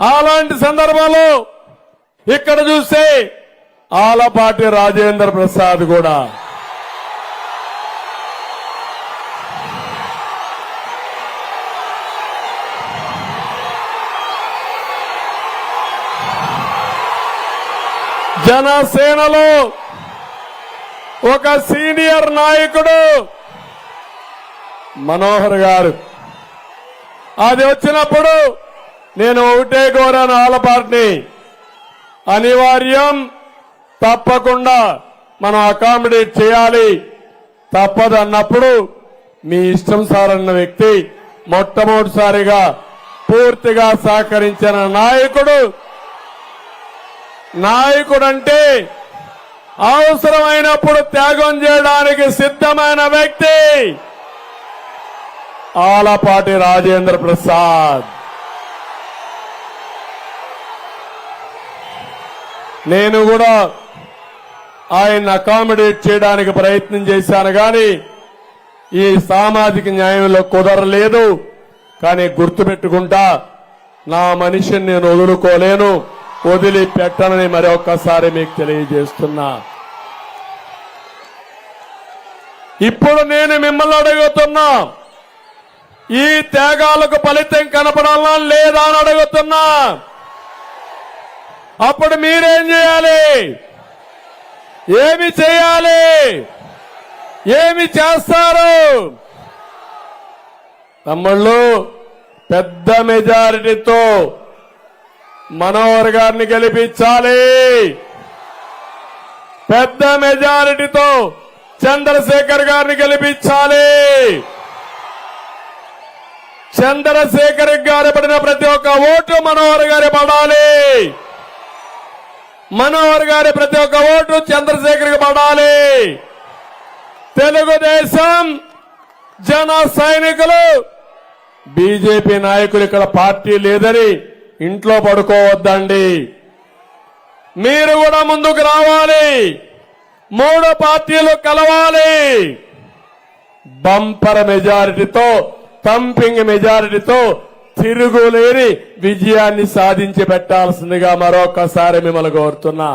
అలాంటి సందర్భంలో ఇక్కడ చూస్తే ఆలపాటి రాజేంద్ర ప్రసాద్ కూడా. జనసేనలో ఒక సీనియర్ నాయకుడు మనోహర్ గారు. అది వచ్చినప్పుడు నేను ఒకటే కోరాను ఆలపాటిని అనివార్యం తప్పకుండా మనం అకామిడేట్ చేయాలి. తప్పదన్నప్పుడు మీ ఇష్టం సార్ అన్న వ్యక్తి మొట్టమొదటిసారిగా పూర్తిగా సహకరించిన నాయకుడు. నాయకుడంటే అవసరమైనప్పుడు త్యాగం చేయడానికి సిద్ధమైన వ్యక్తి. ఆలపాటి రాజేంద్ర ప్రసాద్. నేను కూడా ఆయన అకామిడేట్ చేయడానికి ప్రయత్నం చేశాను కానీ ఈ సామాజిక న్యాయంలో కుదరలేదు. కానీ గుర్తుపెట్టుకుంటా నా మనిషిని నేను వదులుకోలేను. వదిలిపెట్టనని మరొకసారి మీకు తెలియజేస్తున్నా. ఇప్పుడు నేను మిమ్మల్ని అడుగుతున్నా ఈ త్యాగాలకు ఫలితం కనపడాలా లేదా అని అడుగుతున్నా. అప్పుడు మీరేం చేయాలి? ఏమి చేయాలి? ఏమి చేస్తారు? తమ్ముళ్ళు పెద్ద మెజారిటీతో మనోహర్ గారిని గెలిపించాలి. పెద్ద మెజారిటీతో చంద్రశేఖర్ గారిని గెలిపించాలి. చంద్రశేఖర్ గారు పడిన ప్రతి ఒక్క ఓటు మనోహర్ గారి పడాలి. మనోహర్ గారి ప్రతి ఒక్క ఓటు చంద్రశేఖర్ పడాలి. తెలుగుదేశం జన సైనికులు బీజేపీ నాయకులు ఇక్కడ పార్టీ లేదని ఇంట్లో పడుకోవద్దండి. మీరు కూడా ముందుకు రావాలి. మూడు పార్టీలు కలవాలి. బంపర్ మెజారిటీతో తంపింగ్ మెజారిటీతో తిరుగులేని విజయాన్ని సాధించి పెట్టాల్సిందిగా మరొకసారి మిమ్మల్ని కోరుతున్నా.